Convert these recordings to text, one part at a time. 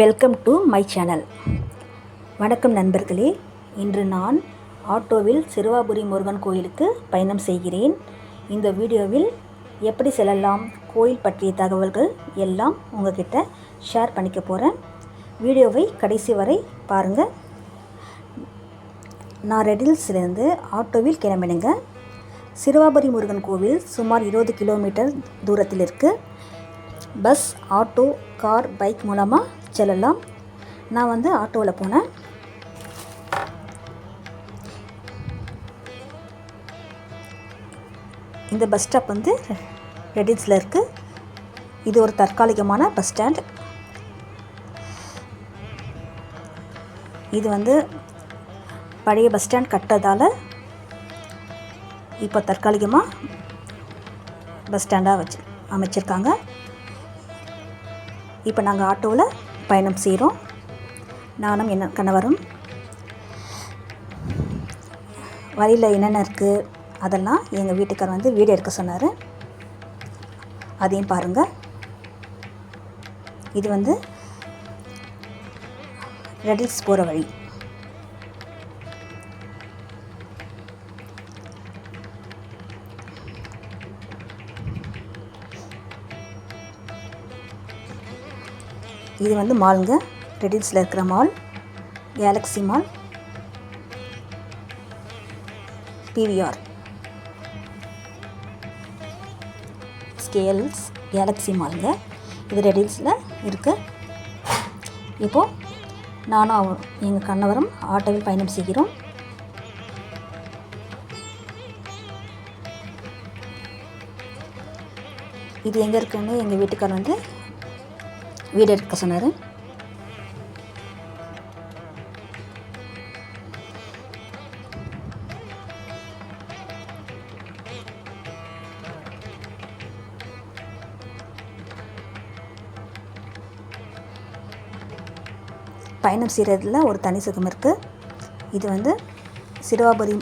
Welcome to my channel வணக்கம் நண்பர்களே. இன்று நான் ஆட்டோவில் சிறுவாபுரி முருகன் கோயிலுக்கு பயணம் செய்கிறேன். இந்த வீடியோவில் எப்படி செல்லலாம் கோயில் பற்றிய தகவல்கள் எல்லாம் உங்ககிட்ட ஷேர் பண்ணிக்க போகிறேன் வீடியோவை கடைசி வரை பாருங்கள் நான் ரெடில்ஸ்லேருந்து ஆட்டோவில் கிளம்பிடுங்க சிறுவாபுரி முருகன் கோவில் சுமார் இருபது கிலோமீட்டர் தூரத்தில் இருக்குது பஸ் ஆட்டோ கார் பைக் மூலமாக செல்லலாம். நான் வந்து ஆட்டோவில் போனேன். இந்த பஸ் ஸ்டாப் வந்து ரெடிஸில் இருக்குது இது ஒரு தற்காலிகமான பஸ் ஸ்டாண்ட் இது வந்து பழைய பஸ் ஸ்டாண்ட் கட்டதால் இப்போ தற்காலிகமாக பஸ் ஸ்டாண்டாக வச்சு அமைச்சிருக்காங்க. இப்போ நாங்கள் ஆட்டோவில் பயணம் செய்கிறோம் நானும் என்ன கணவரும். வழியில் என்னென்ன இருக்குது அதெல்லாம் எங்கள் வீட்டுக்கார் வந்து வீடியோ எடுக்க சொன்னார். அதையும் பாருங்கள் இது வந்து ரெடில்ஸ் போகிற வழி. இது வந்து மாலுங்க. ரெடில்ஸில் இருக்கிற மால். Galaxy Mall. பிவிஆர். ஸ்கேல்ஸ் கேலக்ஸி மாலுங்க. இது ரெடில்ஸில் இருக்குது இப்போது நானும் எங்கள் கணவரும் ஆட்டோவில் பயணம் செய்கிறோம். இது எங்கே இருக்குன்னு எங்கள் வீட்டுக்காரர் வந்து வீடு எடுக்க சொன்னார். பயணம் செய்கிறதுல ஒரு தனி சுகம் இருக்குது இது வந்து சிறுவாபுரி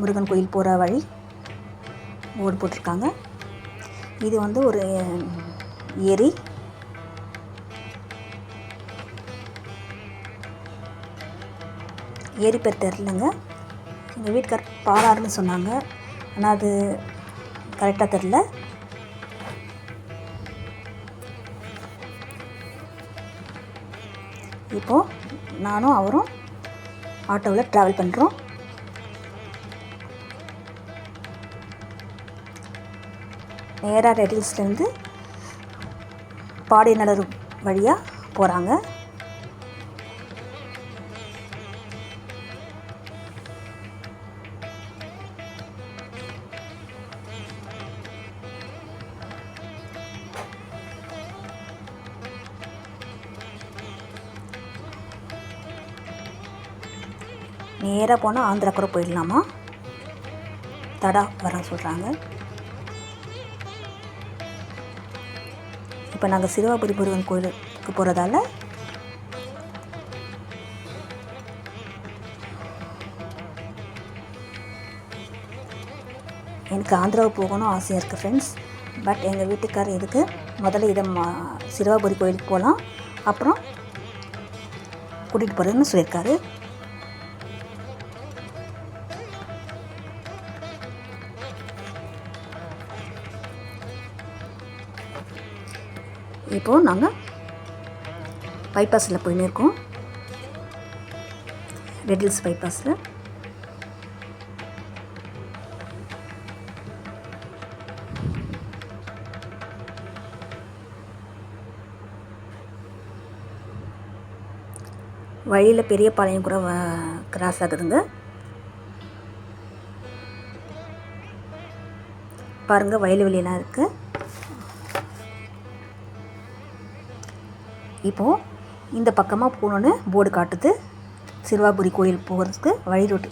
முருகன் கோயில் போகிற வழி ஓடு போட்டிருக்காங்க. இது வந்து ஒரு ஏரி. ஏரி பேர் தெரிலங்க. எங்கள் வீட்டுக்கார் பாலாறுன்னு சொன்னாங்க. ஆனால் அது கரெக்டாக தெரில. இப்போது நானும் அவரும் ஆட்டோவில் ட்ராவல் பண்ணுறோம் நேராக ரெடில்ஸ்லேருந்து பாடிநலர் வழியாக போகிறாங்க நேராக போனால் ஆந்திரா கூட போயிடலாமா? தடா வர சொல்கிறாங்க இப்போ நாங்கள் சிறுவாபுரி முருகன் கோயிலுக்கு போகிறதால எனக்கு ஆந்திராவுக்கு போகணும் ஆசையாக இருக்குது ஃப்ரெண்ட்ஸ் பட் எங்கள் வீட்டுக்கார் இதுக்கு முதல்ல இதை மா சிறுவாபுரி கோயிலுக்கு போகலாம் அப்புறம் கூட்டிகிட்டு போகிறதுன்னு சொல்லியிருக்காரு. இப்போது நாங்கள் பைபாஸில் போயின்னு இருக்கோம் ரெடில்ஸ் பைபாஸில் வழியில் பெரிய பாளையம் கூட கிராஸ் ஆகுதுங்க. பாருங்கள் வயல் வெளியெல்லாம் இருக்குது இப்போது இந்த பக்கமாக போகணுன்னு போர்டு காட்டுது. சிறுவாபுரி கோயில் போகிறதுக்கு வழி ரோட்டு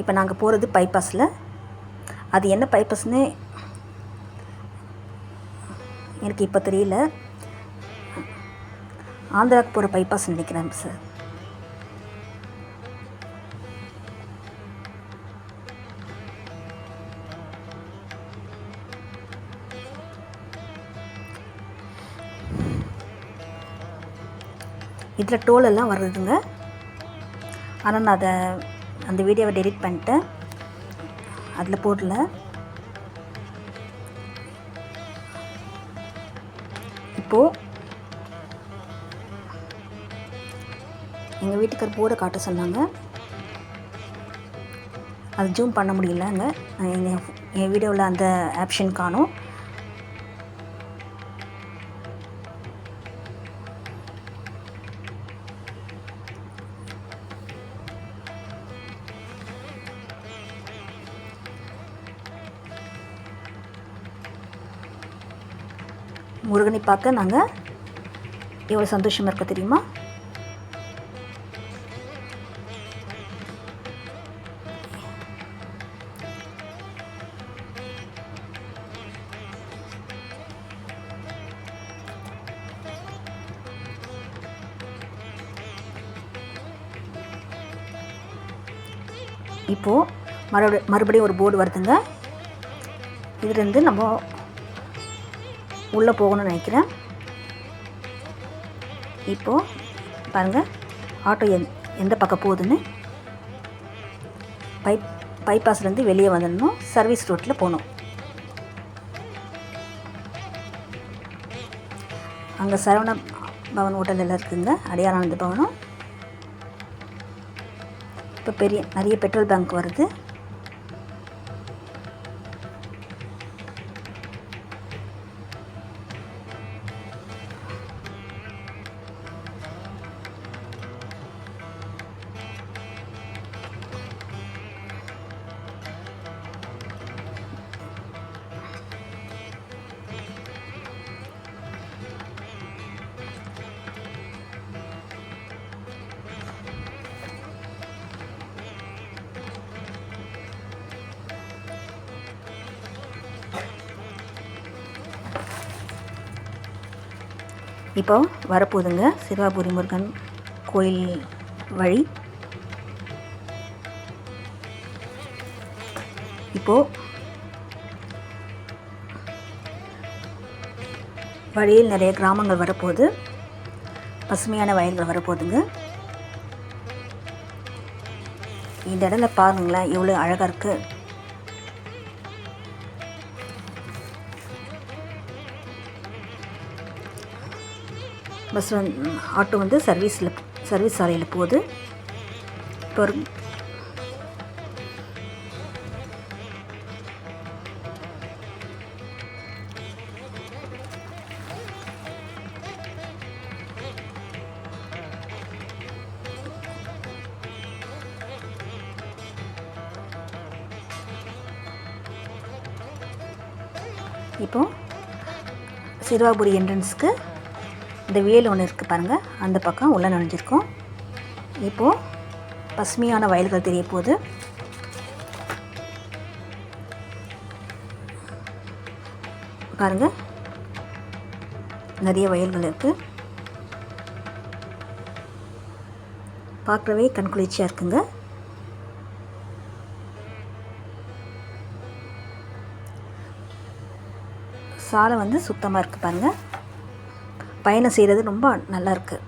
இப்போ நாங்கள் போகிறது பைபாஸில் அது என்ன பைபாஸ்னு எனக்கு இப்போ தெரியல. ஆந்திராவுக்கு போகிற பைபாஸ் நினைக்கிறேன் சார் இதில் டோல் எல்லாம் வருதுங்க. ஆனால் நான் அதை அந்த வீடியோவை டெலிட் பண்ணிட்டேன். அதில் போடல. இப்போது எங்கள் வீட்டுக்கார் போர்டை காட்ட சொன்னாங்க. அது ஜூம் பண்ண முடியலங்க. எங்கள் என் வீடியோவில் அந்த ஆப்ஷன் காணும். முருகனை பார்க்க நாங்கள் எவ்வளோ சந்தோஷமாக இருக்க தெரியுமா? இப்போது மறுபடி மறுபடியும் ஒரு போர்டு வருதுங்க. இதுலேருந்து நம்ம உள்ளே போகணும்னு நினைக்கிறேன். இப்போது பாருங்கள் ஆட்டோ எந் எந்த பக்கம் போகுதுன்னு. பைப் பைபாஸ்லேருந்து வெளியே வந்துடணும் சர்வீஸ் ரோட்டில் போகணும். அங்கே சரவண பவன் ஹோட்டல் எல்லாம் இருக்குங்க அடையாரானந்த பவனம். இப்போ பெரிய நிறைய பெட்ரோல் பேங்க் வருது. இப்போ வரப்போகுதுங்க சிறுவாபுரி முருகன் கோயில் வழி. இப்போது வழியில் நிறைய கிராமங்கள் வரப்போகுது. பசுமையான வயல்கள் வரப்போகுதுங்க. இந்த இடத்துல பாருங்களேன் எவ்வளோ அழகாக இருக்குது பஸ் வந்து ஆட்டோ வந்து சர்வீஸில் சர்வீஸ் சாலையில் போகுது. இப்போ ஒரு இப்போது சிறுவாபுரி என்ட்ரன்ஸ்க்கு இந்த வேல் ஒன்று இருக்குது பாருங்கள் அந்த பக்கம் உள்ளே நுழைஞ்சிருக்கோம். இப்போது பசுமையான வயல்கள் தெரிய போகுது. பாருங்கள் நிறைய வயல்கள் இருக்குது பார்க்கவே கண்குளிர்ச்சியாக இருக்குங்க. சாலை வந்து சுத்தமாக இருக்குது பாருங்கள் பயணம் செய்கிறது ரொம்ப நல்லாயிருக்கு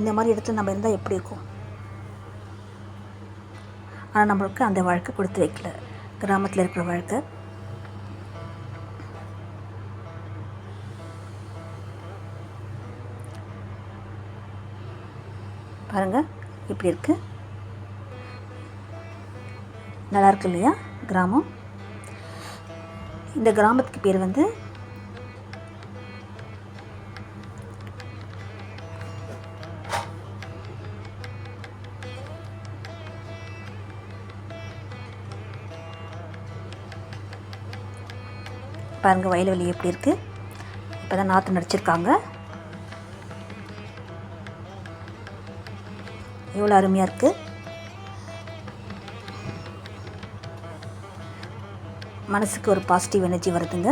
இந்த மாதிரி இடத்துல நம்ம இருந்தால் எப்படி இருக்கும்? ஆனால் நம்மளுக்கு அந்த வாழ்க்கை கொடுத்து வைக்கல. கிராமத்தில் இருக்கிற வாழ்க்கை. பாருங்கள் இப்படி இருக்கு? நல்லா இருக்கு இல்லையா? கிராமம். இந்த கிராமத்துக்கு பேர் வந்து பாருங்கள் வயல்வெளி எப்படி இருக்குது இப்போ தான் நாற்று நடிச்சிருக்காங்க. எவ்வளோ அருமையாக இருக்குது மனசுக்கு ஒரு பாசிட்டிவ் எனர்ஜி வருதுங்க.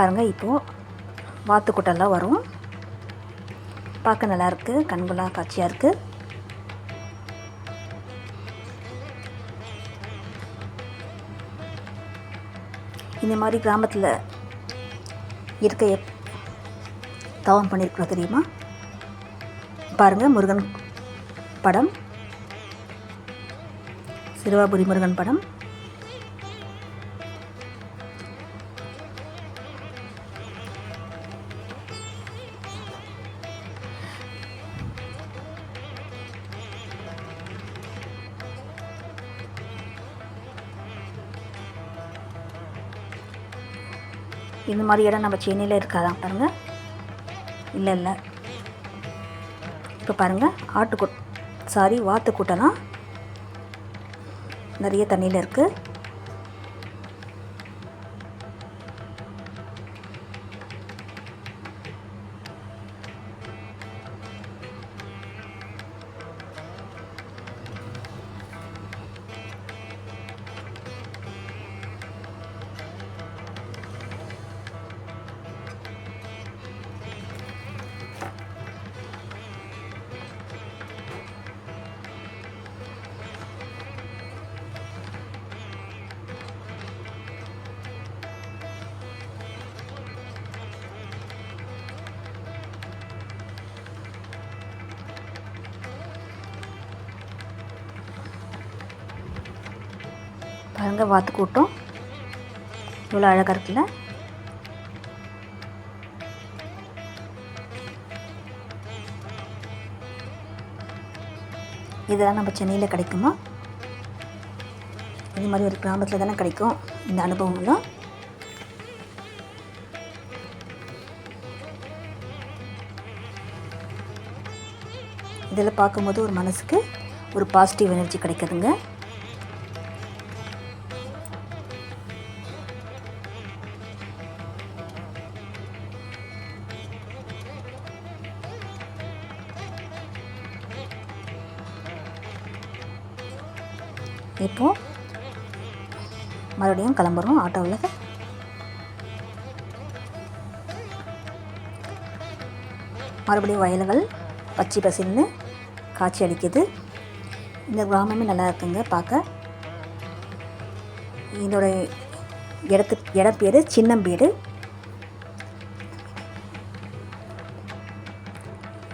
பாருங்கள் இப்போது வாத்துக்குட்டெல்லாம் வரும். பார்க்க நல்லாயிருக்கு கண்கொள்ளா காட்சியாக இருக்குது இந்த மாதிரி கிராமத்தில் இருக்க எப் தவம் பண்ணியிருக்கிறோம் தெரியுமா? பாருங்கள் முருகன் படம். சிறுவாபுரி முருகன் படம். மாதிரி இடம் நம்ம சென்னையில் இருக்காதான் பாருங்கள் இல்லை இல்லை. இப்போ பாருங்கள் ஆட்டுக்கூட் சாரி வாத்து கூட்டம்லாம் நிறைய தண்ணியில் இருக்குது பாருங்கள் வாத்து கூட்டம். இவ்வளோ அழகாக இருக்குல்ல? இதெல்லாம் நம்ம சென்னையில் கிடைக்குமா? இது மாதிரி ஒரு கிராமத்தில் தானே கிடைக்கும் இந்த அனுபவம்லாம் இதெல்லாம் பார்க்கும்போது ஒரு மனசுக்கு ஒரு பாசிட்டிவ் எனர்ஜி கிடைக்குதுங்க. இப்போது மறுபடியும் கிளம்புறோம் ஆட்டோவில் மறுபடியும் வயல்கள் பச்சை பசில்னு காட்சி அளிக்குது. இந்த கிராமமே நல்லா இருக்குங்க பார்க்க. இதோட இடத்து இடம் பேர் சின்னம்பேடு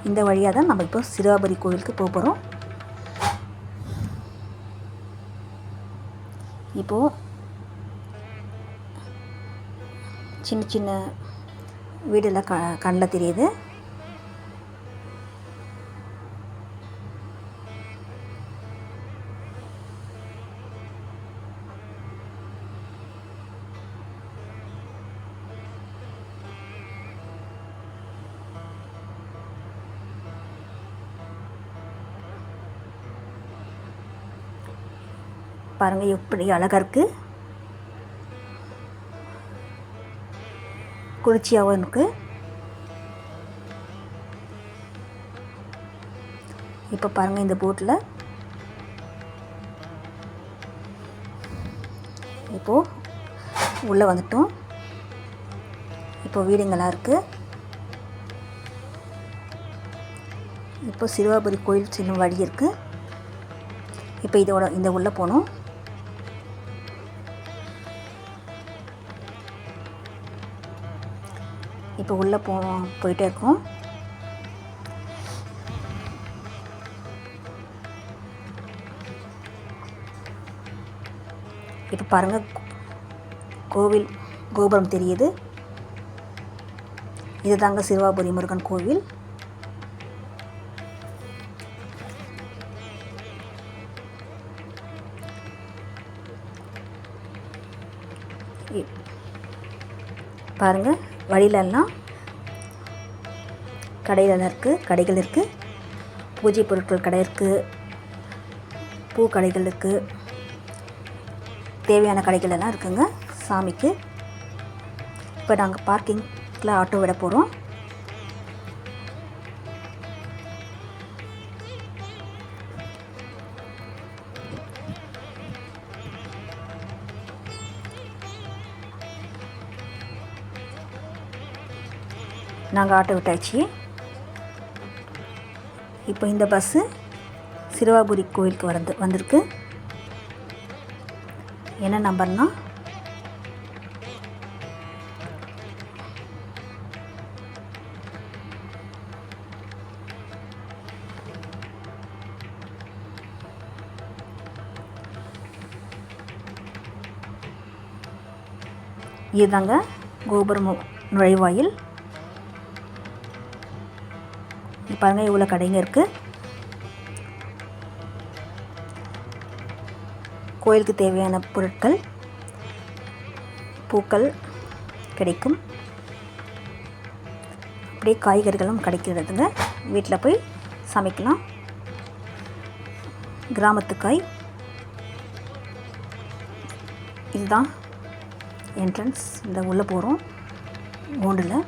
இந்த வழியாக தான் நம்ம இப்போ சிறுவாபுரி கோவிலுக்கு போக போகிறோம் இப்போது சின்ன சின்ன வீடெல்லாம் க கண்ணில் தெரியுது. பாருங்கள் எப்படி அழகாக இருக்குது குளிர்ச்சியாகவும் இருக்குது இப்போ பாருங்கள் இந்த போட்டில் இப்போது உள்ளே வந்துட்டோம். இப்போ வீடுங்களாம் இருக்குது இப்போ சிறுவாபுரி கோயில் செல்லும் வழி இருக்குது இப்போ இதோட இந்த உள்ளே போனோம். இப்போ உள்ளே போ போயிட்டே இருக்கோம். இப்போ பாருங்கள் கோவில் கோபுரம் தெரியுது. இது தாங்க சிறுவாபுரி முருகன் கோவில். இ- வழியிலெல்லாம் கடைகளெல்லாம் இருக்குது கடைகள் இருக்குது பூஜை பொருட்கள் கடை இருக்குது பூ கடைகள் இருக்குது தேவையான கடைகள் எல்லாம் இருக்குங்க. சாமிக்கு. இப்போ நாங்கள் பார்க்கிங்கில் ஆட்டோ விட போகிறோம் நாங்கள் ஆட்டோ விட்டாச்சு. இப்போ இந்த பஸ்ஸு சிறுவாபுரி கோயிலுக்கு வந்து வந்திருக்கு. என்ன நம்பர்னா? இதுதாங்க கோபுரம் நுழைவாயில். இது பாருங்கள் இவ்வளோ கடைங்க இருக்குது கோயிலுக்கு தேவையான பொருட்கள் பூக்கள் கிடைக்கும். அப்படியே காய்கறிகளும் கிடைக்கிறதுங்க. வீட்டில் போய் சமைக்கலாம். கிராமத்து காய். இதுதான் என்ட்ரன்ஸ் இந்த உள்ளே போகிறோம் கோண்டில்.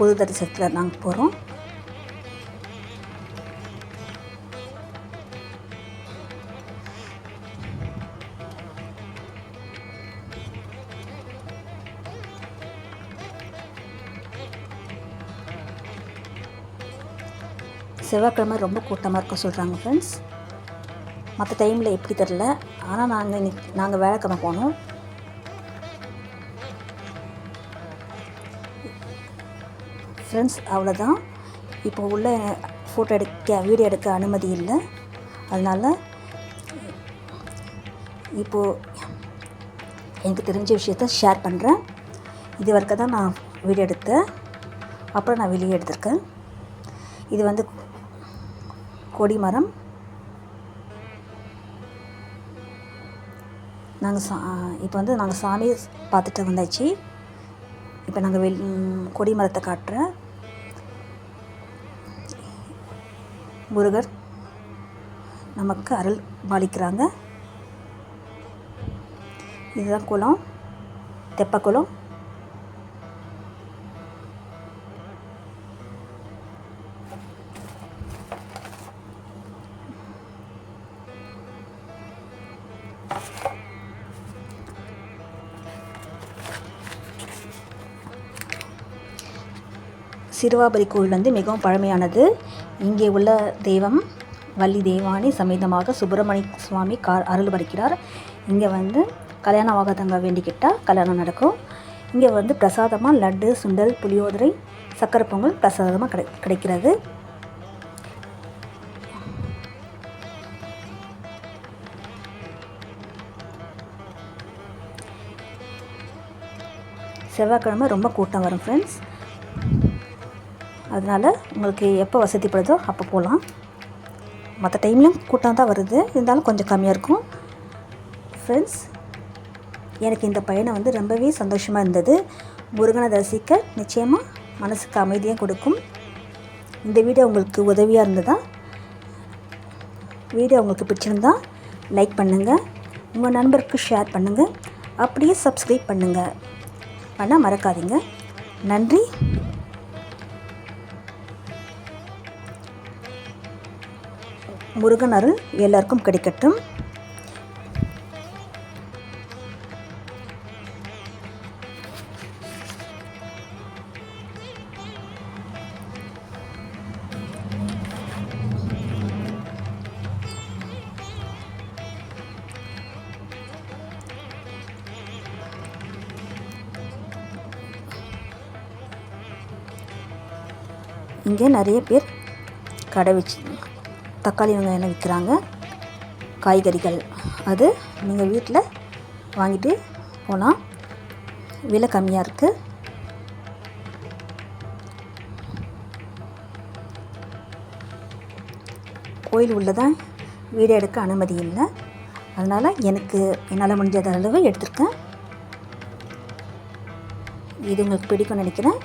பொது தரிசனத்தில் நாங்கள் போகிறோம் செவ்வாய்க்கிழமை ரொம்ப கூட்டமாக இருக்க சொல்கிறாங்க ஃப்ரெண்ட்ஸ் மற்ற டைமில் எப்படி தெரில ஆனால் நாங்கள் இன்னைக்கு நாங்கள் வேலைக்கிழமை போனோம். ஃப்ரெண்ட்ஸ் அவ்வளோதான் இப்போ உள்ள ஃபோட்டோ எடுக்க வீடியோ எடுக்க அனுமதி இல்லை. அதனால் இப்போது எனக்கு தெரிஞ்ச விஷயத்த ஷேர் பண்ணுறேன் இது வரைக்கும் தான் நான் வீடியோ எடுத்தேன். அப்புறம் நான் வெளியே எடுத்திருக்கேன். இது வந்து கொடி மரம். நாங்கள் சா இப்போ வந்து நாங்கள் சாமி பார்த்துட்டு வந்தாச்சு. இப்போ நாங்கள் வெள் கொடி மரத்தை காட்டுறேன். முருகர் நமக்கு அருள் பாலிக்கிறாங்க. இதுதான் குளம் தெப்பக்குளம் சிறுவாபரி கோவில் வந்து மிகவும் பழமையானது. இங்கே உள்ள தெய்வம் வள்ளி தேவானி சமேதமாக சுப்பிரமணிய சுவாமி கார் அருள் பறிக்கிறார் இங்கே வந்து கல்யாணம் ஆகாதவங்க வேண்டிக்கிட்டால் கல்யாணம் நடக்கும். இங்கே வந்து பிரசாதமாக லட்டு சுண்டல் புளியோதரை சக்கரை பொங்கல் பிரசாதமாக கிடை கிடைக்கிறது. செவ்வாய்க்கிழமை ரொம்ப கூட்டம் வரும் ஃப்ரெண்ட்ஸ் அதனால் உங்களுக்கு எப்போ வசதிப்படுதோ அப்போ போகலாம். மற்ற டைம்லையும் கூட்டம் தான் வருது. இருந்தாலும் கொஞ்சம் கம்மியாக இருக்கும். ஃப்ரெண்ட்ஸ் எனக்கு இந்த பயணம் வந்து ரொம்பவே சந்தோஷமாக இருந்தது. முருகனை தரிசிக்க நிச்சயமாக மனசுக்கு அமைதியாக கொடுக்கும். இந்த வீடியோ உங்களுக்கு உதவியாக இருந்ததா? வீடியோ உங்களுக்கு பிடிச்சிருந்தா லைக் பண்ணுங்கள் உங்கள் நண்பருக்கு ஷேர் பண்ணுங்கள் அப்படியே சப்ஸ்கிரைப் பண்ணுங்கள் பண்ணால் மறக்காதீங்க. நன்றி. முருகன் அருள் எல்லாருக்கும் கிடைக்கட்டும். இங்கே நிறைய பேர் கடை வச்சு தக்காளி வெங்காயம் விற்கிறாங்க. காய்கறிகள். அது நீங்கள் வீட்டில் வாங்கிட்டு போகலாம் விலை கம்மியாக இருக்குது கோயில் உள்ளதான் வீடியோ எடுக்க அனுமதி இல்லை. அதனால் எனக்கு என்னால் முடிஞ்ச அளவு எடுத்திருக்கேன். இது உங்களுக்கு பிடிக்கும்னு நினைக்கிறேன்.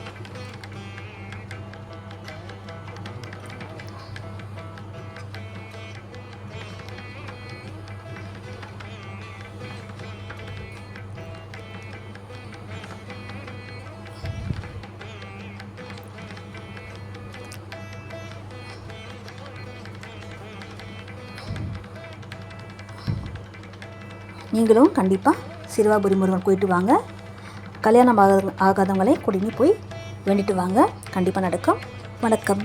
நீங்களும் கண்டிப்பாக சிறுவாபுரி முருகன் போயிட்டு வாங்க. கல்யாணம் ஆகாத ஆகாதவங்களே கூட்டின்னு போய் வேண்டிட்டு வாங்க. கண்டிப்பாக நடக்கும். வணக்கம்.